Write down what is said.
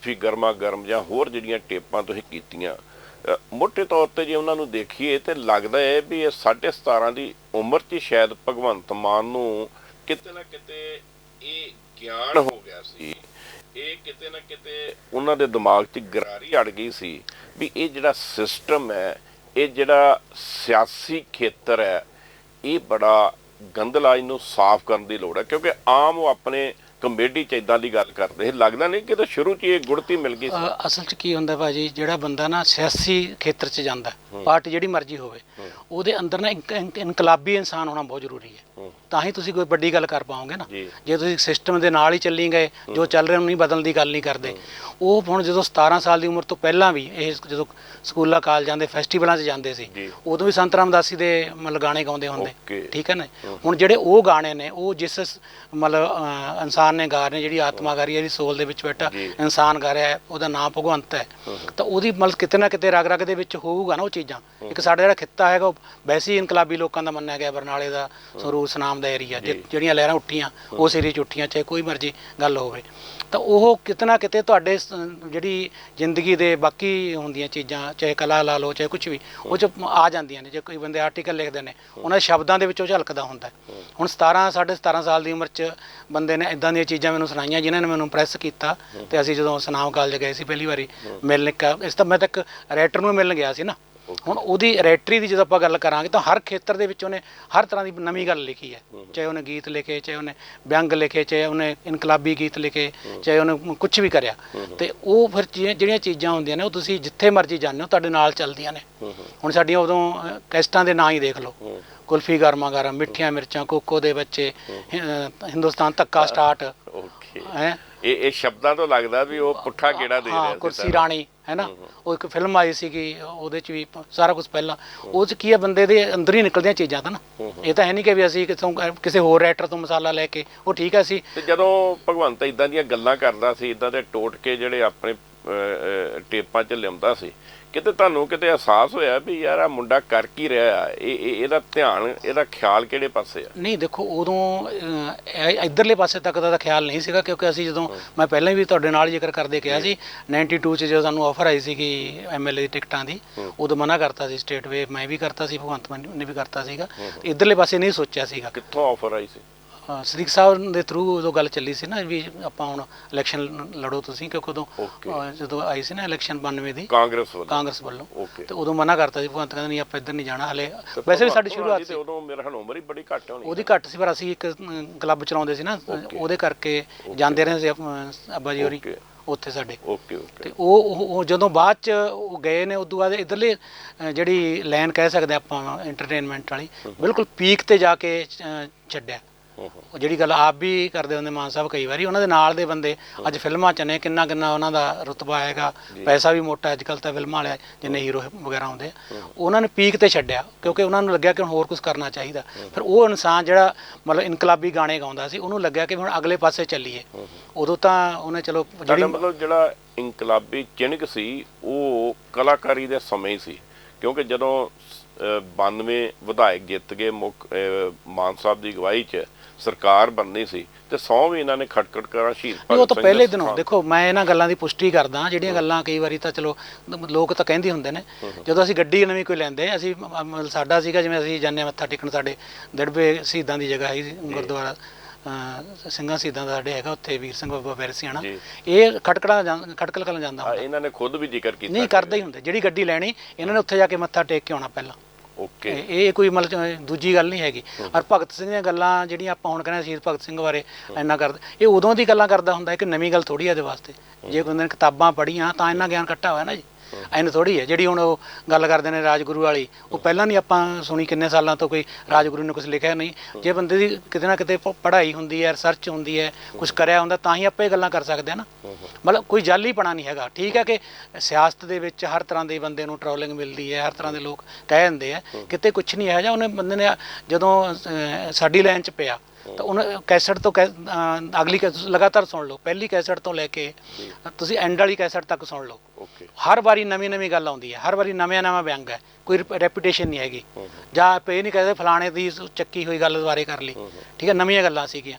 ਕੁਲਫੀ ਗਰਮਾ ਗਰਮ ਜਾਂ ਹੋਰ ਜਿਹੜੀਆਂ ਟੇਪਾਂ ਤੁਸੀਂ ਕੀਤੀਆਂ ਅ, ਮੋٹے ਤੌਰ ਤੇ ਜੇ ਉਹਨਾਂ ਨੂੰ ਦੇਖੀਏ ਤੇ ਲੱਗਦਾ ਹੈ ਵੀ ਇਹ 17.5 ਦੀ ਉਮਰ 'ਚ ਸ਼ਾਇਦ ਭਗਵੰਤ ਮਾਨ ਨੂੰ ਕਿਤੇ ਨਾ ਕਿਤੇ ਇਹ ਗਿਆਨ ਹੋ ਗਿਆ ਸੀ ਇਹ ਕਿਤੇ ਨਾ ਕਿਤੇ ਉਹਨਾਂ ਦੇ ਦਿਮਾਗ 'ਚ ਗਰਾਰੀ ਅੜ ਗਈ ਸੀ ਵੀ ਇਹ ਜਿਹੜਾ ਸਿਸਟਮ ਹੈ ਇਹ ਜਿਹੜਾ ਸਿਆਸੀ ਖੇਤਰ ਹੈ ਇਹ ਬੜਾ ਗੰਦਲਾ ਇਹਨੂੰ ਸਾਫ਼ ਕਰਨ ਦੀ ਲੋੜ ਹੈ ਕਿਉਂਕਿ ਆਮ ਉਹ ਆਪਣੇ ਕਮੇਡੀ 'ਚ ਇਦਾਂ ਦੀ ਗੱਲ ਕਰਦੇ। ਲੱਗਦਾ ਨਹੀਂ ਕਿ ਤਾਂ ਸ਼ੁਰੂ 'ਚ ਇਹ ਗੁੜਤੀ ਮਿਲ ਗਈ ਸੀ। ਅ, ਅਸਲ 'ਚ ਕੀ ਹੁੰਦਾ ਭਾਜੀ ਜਿਹੜਾ ਬੰਦਾ ਨਾ ਸਿਆਸੀ ਖੇਤਰ 'ਚ ਜਾਂਦਾ ਪਾਰਟੀ ਜਿਹੜੀ ਮਰਜ਼ੀ ਹੋਵੇ ਉਹਦੇ ਅੰਦਰ ਨਾ ਇੱਕ ਇਨਕ- ਇਨਕਲਾਬੀ ਇਨਸਾਨ ਹੋਣਾ ਬਹੁਤ ਜ਼ਰੂਰੀ ਹੈ। ਤਾਂ ਹੀ ਤੁਸੀਂ ਕੋਈ ਵੱਡੀ ਗੱਲ ਕਰ ਪਾਓਗੇ ਨਾ। ਜੀ। ਜੇ ਤੁਸੀਂ ਸਿਸਟਮ ਦੇ ਨਾਲ ਹੀ ਚੱਲੀ ਗਏ ਜੋ ਚੱਲ ਰਿਹਾ ਉਹਨੂੰ ਨਹੀਂ ਬਦਲਣ ਦੀ ਗੱਲ ਨਹੀਂ ਕਰਦੇ। ਉਹ ਹੁਣ ਜਦੋਂ 17 ਸਾਲ ਦੀ ਉਮਰ ਤੋਂ ਪਹਿਲਾਂ ਵੀ ਇਹ ਜਦੋਂ ਸਕੂਲਾਂ ਕਾਲਜਾਂ ਦੇ ਫੈਸਟੀਵਲਾਂ 'ਚ ਜਾਂਦੇ ਸੀ ਜੀ। ਉਦੋਂ ਵੀ ਸੰਤ ਰਾਮਦਾਸੀ ਦੇ ਮਤਲਬ ਗਾਣੇ ਗਾਉਂਦੇ ਹੁੰਦੇ। Okay। ਠੀਕ ਹੈ ਨਾ? ਹੁਣ ਜਿਹੜੇ ਉਹ ਗਾਣੇ ਨੇ ਉਹ ਜਿਸ ਸ- ਮਤਲਬ ਇਨਸਾਨ ਨੇ ਗਾ ਰਹੇ ਨੇ ਜਿਹੜੀ ਆਤਮਾ ਗਾ ਰਹੀ ਹੈ ਜਿਹੜੀ ਸੋਲ ਦੇ ਵਿੱਚ ਬੈਠਾ। ਇਨਸਾਨ ਗਾ ਰਿਹਾ ਹੈ ਉਹਦਾ ਨਾਮ ਭਗਵੰਤ ਹੈ। ਤਾਂ ਉਹਦੀ ਮਤਲਬ ਕਿਤੇ ਨਾ ਕਿਤੇ ਰਗ ਰਗ ਦੇ ਵਿੱਚ ਹੋਊਗਾ ਨਾ ਉਹ ਚੀਜ਼ਾਂ। ਇੱਕ ਸਾਡਾ ਜਿਹੜਾ ਖਿੱਤਾ ਹੈਗਾ ਉਹ ਵੈਸੇ ਹੀ ਇਨਕਲਾਬੀ ਲੋਕਾਂ ਦਾ ਮੰਨਿਆ ਗਿਆ ਬਰਨਾਲੇ ਦਾ ਸਰੂਰ ਸਨਾਮ ਦਾ ਏਰੀਆ ਜਿਹੜੀਆਂ ਲਹਿਰਾਂ ਉੱਠੀਆਂ ਉਸ ਏਰੀਏ 'ਚ ਉੱਠੀਆਂ ਚਾਹੇ ਕੋਈ ਮਰਜ਼ੀ ਗੱਲ ਹੋਵੇ। ਤਾਂ ਉਹ ਕਿਤੇ ਨਾ ਕਿਤੇ ਤੁਹਾਡੇ ਜਿਹੜੀ ਜ਼ਿੰਦਗੀ ਦੇ ਬਾਕੀ ਹੁੰਦੀਆਂ ਚੀਜ਼ਾਂ ਚਾਹੇ ਕਲਾ ਲਾ ਲਓ ਚਾਹੇ ਕੁਝ ਵੀ ਉਹ ਚ ਆ ਜਾਂਦੀਆਂ ਨੇ। ਜੇ ਕੋਈ ਬੰਦੇ ਆਰਟੀਕਲ ਲਿਖਦੇ ਨੇ ਉਹਨਾਂ ਦੇ ਸ਼ਬਦਾਂ ਦੇ ਵਿੱਚੋਂ ਝਲਕਦਾ ਹੁੰਦਾ। ਹੁਣ 17 ਸਾਢੇ 17 ਸਾਲ ਦੀ ਉਮਰ 'ਚ ਬੰਦੇ ਨੇ ਇਦਾਂ ਦੀਆਂ ਚੀਜ਼ਾਂ ਮੈਨੂੰ ਸੁਣਾਈਆਂ ਜਿਨ੍ਹਾਂ ਨੇ ਮੈਨੂੰ ਇੰਪ੍ਰੈਸ ਕੀਤਾ ਤੇ ਅਸੀਂ ਜਦੋਂ ਸਨਾਮ ਕਾਲਜ ਗਏ ਸੀ ਪਹਿਲੀ ਵਾਰੀ ਮਿਲਣ ਕ ਇਸ ਤਾਂ ਮੈਂ ਤਾਂ ਇੱਕ ਰਾਈਟਰ ਨੂੰ ਮਿਲਣ ਗਿਆ ਸੀ ਨਾ। ਹੁਣ ਉਹਦੀ ਰਾਈਟਰੀ ਦੀ ਜਦੋਂ ਆਪਾਂ ਗੱਲ ਕਰਾਂਗੇ ਤਾਂ ਹਰ ਖੇਤਰ ਦੇ ਵਿੱਚ ਉਹਨੇ ਹਰ ਤਰ੍ਹਾਂ ਦੀ ਨਵੀਂ ਗੱਲ ਲਿਖੀ ਹੈ। ਚਾਹੇ ਉਹਨੇ ਗੀਤ ਲਿਖੇ ਚਾਹੇ ਉਹਨੇ ਵਿਅੰਗ ਲਿਖੇ ਚਾਹੇ ਉਹਨੇ ਇਨਕਲਾਬੀ ਗੀਤ ਲਿਖੇ ਚਾਹੇ ਉਹਨੇ ਕੁਝ ਵੀ ਕਰਿਆ। ਤੇ ਉਹ ਫਿਰ ਜਿਹੜੀਆਂ ਚੀਜ਼ਾਂ ਹੁੰਦੀਆਂ ਨੇ ਉਹ ਤੁਸੀਂ ਜਿੱਥੇ ਮਰਜ਼ੀ ਜਾਂਦੇ ਹੋ ਤੁਹਾਡੇ ਨਾਲ ਚੱਲਦੀਆਂ ਨੇ। ਹੁਣ ਸਾਡੀਆਂ ਉਦੋਂ ਕੈਸਟਾਂ ਦੇ ਨਾਂ ਹੀ ਦੇਖ ਲਓ। ਕੁਲਫੀ ਗਰਮਾ ਗਰਮ ਮਿੱਠੀਆਂ ਮਿਰਚਾਂ ਕੋਕੋ ਦੇ ਬੱਚੇ ਹਿੰਦੁਸਤਾਨ ਧੱਕਾ ਸਟਾਰਟ। ਓਕੇ। ਹੈ? ਇਹ ਇਹ ਸ਼ਬਦਾਂ ਤੋਂ ਲੱਗਦਾ ਵੀ ਉਹ ਪੁੱਠਾ ਕਿਹੜਾ ਦੇ ਰਿਹਾ ਹਾਂ ਸੀ ਕੁਰਸੀ। ਰਾਣੀ ਹੈ ਨਾ? ਉਹ ਇੱਕ ਫਿਲਮ ਆਈ ਸੀਗੀ ਉਹਦੇ ਚ ਵੀ ਸਾਰਾ ਕੁਝ ਪਹਿਲਾਂ। ਉਹ ਚ ਕੀ ਹੈ ਬੰਦੇ ਦੇ ਅੰਦਰ ਹੀ ਨਿਕਲਦੀਆਂ ਚੀਜ਼ਾਂ ਤਾਂ ਨਾ। ਇਹ ਤਾਂ ਹੈ ਨਹੀਂ ਕਿ ਵੀ ਅਸੀਂ ਕਿਥੋਂ ਕਿਸੇ ਹੋਰ ਰਾਈਟਰ ਤੋਂ ਮਸਾਲਾ ਲੈ ਕੇ ਉਹ ਠੀਕ ਹੈ ਅਸੀਂ। ਤੇ ਜਦੋਂ ਭਗਵੰਤ ਇਦਾਂ ਦੀਆਂ ਗੱਲਾਂ ਕਰਦਾ ਸੀ ਇਦਾਂ ਦੇ ਟੋਟਕੇ ਜਿਹੜੇ ਆਪਣੇ ਟੇਪਾਂ 'ਚ ਲਿਆਉਂਦਾ ਸੀ ਕਿਤੇ ਤੁਹਾਨੂੰ ਕਿਤੇ ਅਹਿਸਾਸ ਹੋਇਆ ਵੀ ਯਾਰ ਆ ਮੁੰਡਾ ਕਰ ਕੀ ਰਿਹਾ? ਇਹ ਇਹ- ਇਹਦਾ ਧਿਆਨ ਇਹਦਾ ਖਿਆਲ ਕਿਹੜੇ ਪਾਸੇ ਆ? ਨਹੀਂ ਦੇਖੋ ਉਦੋਂ ਅਹ, ਇਹ- ਇੱਧਰਲੇ ਪਾਸੇ ਤੱਕ ਦਾ ਤਾਂ ਖਿਆਲ ਨਹੀਂ ਸੀਗਾ ਕਿਉਂਕਿ ਅਸੀਂ ਜਦੋਂ ਮੈਂ ਪਹਿਲਾਂ ਵੀ ਤੁਹਾਡੇ ਨਾਲ ਜ਼ਿਕਰ ਕਰਦੇ ਕਿਹਾ ਸੀ 92 ਚ ਜਦੋਂ ਸਾਨੂੰ ਆਫਰ ਆਈ ਸੀਗੀ ਐਮਐਲਏ ਦੀ ਟਿਕਟਾਂ ਦੀ ਉਦੋਂ ਮਨਾ ਕਰਤਾ ਸੀ ਸਟੇਟ ਵੇ ਮੈਂ ਵੀ ਕਰਤਾ ਸੀ ਭਗਵੰਤ ਮਾਨ ਨੇ ਵੀ ਕਰਤਾ ਸੀਗਾ। ਇੱਧਰਲੇ ਪਾਸੇ ਨਹੀਂ ਸੋਚਿਆ ਸੀਗਾ। ਕਿੱਥੋਂ ਆਫਰ ਆਈ ਸੀ? ਸਦੀਕ ਸਾਹਿਬ ਦੇ ਥਰੂ ਉਦੋਂ ਗੱਲ ਚੱਲੀ ਸੀ ਨਾ ਵੀ ਆਪਾਂ ਹੁਣ ਇਲੈਕਸ਼ਨ ਲੜੋ ਤੁਸੀਂ ਕਿਉਂਕਿ ਉਦੋਂ. ਅਹ ਜਦੋਂ ਆਈ ਸੀ ਨਾ ਇਲੈਕਸ਼ਨ 92 ਦੀ ਕਾਂਗਰਸ ਵੱਲੋਂ। ਕਾਂਗਰਸ ਵੱਲੋਂ। ਤੇ ਉਦੋਂ ਮਨਾ ਕਰਤਾ ਸੀ ਭਗਵੰਤ ਕਹਿੰਦਾ ਨਹੀਂ ਆਪਾਂ ਇੱਧਰ ਨਹੀਂ ਜਾਣਾ ਹਲੇ। ਵੈਸੇ ਵੀ ਸਾਡੀ ਸ਼ੁਰੂਆਤ ਸੀ। ਉਦੋਂ ਮੇਰਾ ਖਿਆਲ ਉਮਰ ਹੀ ਬੜੀ ਘੱਟ ਹੋਣੀ ਉਹਦੀ ਘੱਟ ਸੀ ਪਰ ਅਸੀਂ ਇੱਕ ਕਲੱਬ ਚਲਾਉਂਦੇ ਸੀ ਨਾ ਉਹਦੇ ਕਰਕੇ ਜਾਂਦੇ ਰਹੇ ਸੀ ਅਪ- ਅੱਬਾ ਜੀ ਹੋਰੀ Okay. ਉੱਥੇ ਸਾਡੇ। ਓਕੇ ਓਕੇ ਤੇ ਉਹ ਉਹ- ਉਹ ਜਦੋਂ ਬਾਅਦ ਚ ਉਹ ਗਏ ਨੇ ਉਦੋਂ ਬਾਅਦ ਇਧਰਲੇ ਜਿਹੜੀ ਲਾਈਨ ਕਹਿ ਸਕਦੇ ਆਪਾਂ ਐਂਟਰਟੇਨਮੈਂਟ ਵਾਲੀ ਬਿਲਕੁਲ ਪੀਕ ਤੇ ਜਾ ਕੇ ਛੱਡਿਆ। ਉਹ ਜਿਹੜੀ ਗੱਲ ਆਪ ਵੀ ਕਰਦੇ ਹੁੰਦੇ ਮਾਨ ਸਾਹਿਬ ਕਈ ਵਾਰੀ ਉਹਨਾਂ ਦੇ ਨਾਲ ਦੇ ਬੰਦੇ ਅੱਜ ਫਿਲਮਾਂ ਚ ਨੇ ਕਿੰਨਾ ਕਿੰਨਾ ਉਹਨਾਂ ਦਾ ਰੁਤਬਾ ਹੈਗਾ ਪੈਸਾ ਵੀ ਮੋਟਾ ਅੱਜ ਕੱਲ ਤਾਂ ਫਿਲਮਾਂ ਵਾਲੇ ਜਿੰਨੇ ਹੀਰੋ ਵਗੈਰਾ ਆਉਂਦੇ ਉਹਨਾਂ ਨੇ ਪੀਕ ਤੇ ਛੱਡਿਆ ਕਿਉਂਕਿ ਉਹਨਾਂ ਨੂੰ ਲੱਗਿਆ ਕਿ ਹੁਣ ਹੋਰ ਕੁਝ ਕਰਨਾ ਚਾਹੀਦਾ। ਫਿਰ ਉਹ ਇਨਸਾਨ ਜਿਹੜਾ ਮਤਲਬ ਇਨਕਲਾਬੀ ਗਾਣੇ ਗਾਉਂਦਾ ਸੀ ਉਹਨੂੰ ਲੱਗਿਆ ਕਿ ਹੁਣ ਅਗਲੇ ਪਾਸੇ ਚੱਲੀਏ। ਉਦੋਂ ਤਾਂ ਉਹਨੇ ਚਲੋ ਜਿਹੜੀ ਮਤਲਬ ਜਿਹੜਾ ਇਨਕਲਾਬੀ ਚਿਣਕ ਸੀ ਉਹ ਕਲਾਕਾਰੀ ਦੇ ਸਮੇਂ ਸੀ ਕਿਉਂਕਿ ਜਦੋਂ 92 ਵਿਧਾਇਕ ਜਿੱਤ ਗਏ ਮੁੱਖ ਮਾਨ ਸਾਹਿਬ ਦੀ ਅਗਵਾਈ 'ਚ ਸਰਕਾਰ ਬਣਨੀ ਸੀ ਤੇ ਸੌ ਵੀ ਇਹਨਾਂ ਨੇ ਖਟਖਟ ਕਰਾਂ ਸ਼ਹੀਦ ਉਹ ਤਾਂ ਪਹਿਲੇ ਦਿਨੋਂ ਦੇਖੋ ਮੈਂ ਇਹਨਾਂ ਗੱਲਾਂ ਦੀ ਪੁਸ਼ਟੀ ਕਰਦਾ ਜਿਹੜੀਆਂ ਗੱਲਾਂ ਕਈ ਵਾਰੀ ਤਾਂ ਚਲੋ ਲੋਕ ਤਾਂ ਕਹਿੰਦੇ ਹੁੰਦੇ ਨੇ ਜਦੋਂ ਅਸੀਂ ਗੱਡੀ ਨਵੀਂ ਕੋਈ ਲੈਂਦੇ ਅਸੀਂ ਸਾਡਾ ਸੀਗਾ ਜਿਵੇਂ ਅਸੀਂ ਹਾਂ ਮੱਥਾ ਟੇਕਣ ਸਾਡੇ ਦਿੜਬੇ ਸ਼ਹੀਦਾਂ ਦੀ ਜਗ੍ਹਾ ਹੈ ਗੁਰਦੁਆਰਾ ਸਿੰਘਾਂ ਸ਼ਹੀਦਾਂ ਦਾ ਸਾਡੇ ਹੈਗਾ ਉੱਥੇ ਵੀਰ ਸਿੰਘ ਬਾਬਾ ਬੈਰ ਸਿਆਣਾ। ਜੀ। ਇਹ ਖਟਕੜਾ ਖਟਕਲ ਕਰਨ ਜਾਂਦਾ ਹੁੰਦਾ। ਇਹਨਾਂ ਨੇ ਖੁਦ ਵੀ ਜ਼ਿਕਰ ਕੀਤਾ ਨਹੀਂ ਕਰਦੇ ਹੀ ਹੁੰਦੇ ਜਿਹੜੀ ਗੱਡੀ ਲੈਣੀ ਇਹਨਾਂ ਨੇ ਉੱਥੇ ਜਾ ਕੇ ਮੱਥਾ ਟੇਕ ਕੇ ਆਉਣਾ ਪਹਿਲਾਂ। ਓਕੇ ਇਹ ਇਹ ਕੋਈ ਮਤਲਬ ਦੂਜੀ ਗੱਲ ਨਹੀਂ ਹੈਗੀ। ਔਰ ਭਗਤ ਸਿੰਘ ਦੀਆਂ ਗੱਲਾਂ ਜਿਹੜੀਆਂ ਆਪਾਂ ਹੁਣ ਕਹਿੰਦੇ ਸ਼ਹੀਦ ਭਗਤ ਸਿੰਘ ਬਾਰੇ ਇੰਨਾ ਕਰਦੇ ਇਹ ਉਦੋਂ ਦੀ ਗੱਲਾਂ ਕਰਦਾ ਹੁੰਦਾ ਹੈ ਕਿ ਨਵੀਂ ਗੱਲ ਥੋੜੀ ਹੈ ਇਹਦੇ ਵਾਸਤੇ। ਜੇ ਕੋਈ ਨੇ ਕਿਤਾਬਾਂ ਪੜ੍ਹੀਆਂ ਤਾਂ ਇੰਨਾ ਗਿਆਨ ਇਕੱਠਾ ਹੋਇਆ ਨਾ ਜੀ। ਐਨ ਥੋੜੀ ਹੈ, ਜਿਹੜੀ ਹੁਣ ਉਹ ਗੱਲ ਕਰਦੇ ਨੇ ਰਾਜਗੁਰੂ ਵਾਲੀ, ਉਹ ਪਹਿਲਾਂ ਨਹੀਂ ਆਪਾਂ ਸੁਣੀ ਕਿੰਨੇ ਸਾਲਾਂ ਤੋਂ ਕੋਈ ਰਾਜਗੁਰੂ ਨੇ ਕੁਝ ਲਿਖਿਆ ਨਹੀਂ। ਜੇ ਬੰਦੇ ਦੀ ਕਿਤੇ ਨਾ ਕਿਤੇ ਪੜ੍ਹਾਈ ਹੁੰਦੀ ਹੈ ਰਿਸਰਚ ਹੁੰਦੀ ਹੈ ਕੁਝ ਕਰਿਆ ਹੁੰਦਾ, ਤਾਂ ਹੀ ਆਪਾਂ ਇਹ ਗੱਲਾਂ ਕਰ ਸਕਦੇ ਹਾਂ ਨਾ। ਮਤਲਬ ਕੋਈ ਜਾਲੀਪਣਾ ਨਹੀਂ ਹੈਗਾ। ਠੀਕ ਹੈ ਕਿ ਸਿਆਸਤ ਦੇ ਵਿੱਚ ਹਰ ਤਰ੍ਹਾਂ ਦੇ ਬੰਦੇ ਨੂੰ ਟਰੋਲਿੰਗ ਮਿਲਦੀ ਹੈ, ਹਰ ਤਰ੍ਹਾਂ ਦੇ ਲੋਕ ਕਹਿ ਦਿੰਦੇ ਆ, ਕਿਤੇ ਕੁਝ ਨਹੀਂ ਹੈ ਜਾਂ ਉਹਨੇ ਬੰਦੇ ਨੇ ਜਦੋਂ ਸਾਡੀ ਲਾਈਨ 'ਚ ਪਿਆ ਤਾਂ ਉਹਨੇ ਕੈਸਟ ਤੋਂ ਕੈ- ਅਗਲੀ ਕੈਸਟ ਲਗਾਤਾਰ ਸੁਣ ਲਓ ਪਹਿਲੀ ਕੈਸਟ ਤੋਂ ਲੈ ਕੇ ਤੁਸੀਂ ਐਂਡ ਵਾਲੀ ਕੈਸਟ ਤੱਕ ਸੁਣ ਲਓ। ਓਕੇ। ਹਰ ਵਾਰੀ ਨਵੀਂ ਨਵੀਂ ਗੱਲ ਆਉਂਦੀ ਹੈ ਹਰ ਵਾਰੀ ਨਵਾਂ ਨਵਾਂ ਵਿਅੰਗ ਹੈ ਕੋਈ ਰੈਪੂਟੇਸ਼ਨ ਨਹੀਂ ਹੈਗੀ। ਜਾਂ ਆਪਾਂ ਇਹ ਨਹੀਂ ਕਹਦੇ ਫਲਾਣੇ ਦੀ ਸ- ਚੱਕੀ ਹੋਈ ਗੱਲ ਦੁਬਾਰੇ ਕਰ ਲਈ। ਠੀਕ ਹੈ ਨਵੀਆਂ ਗੱਲਾਂ ਸੀਗੀਆਂ।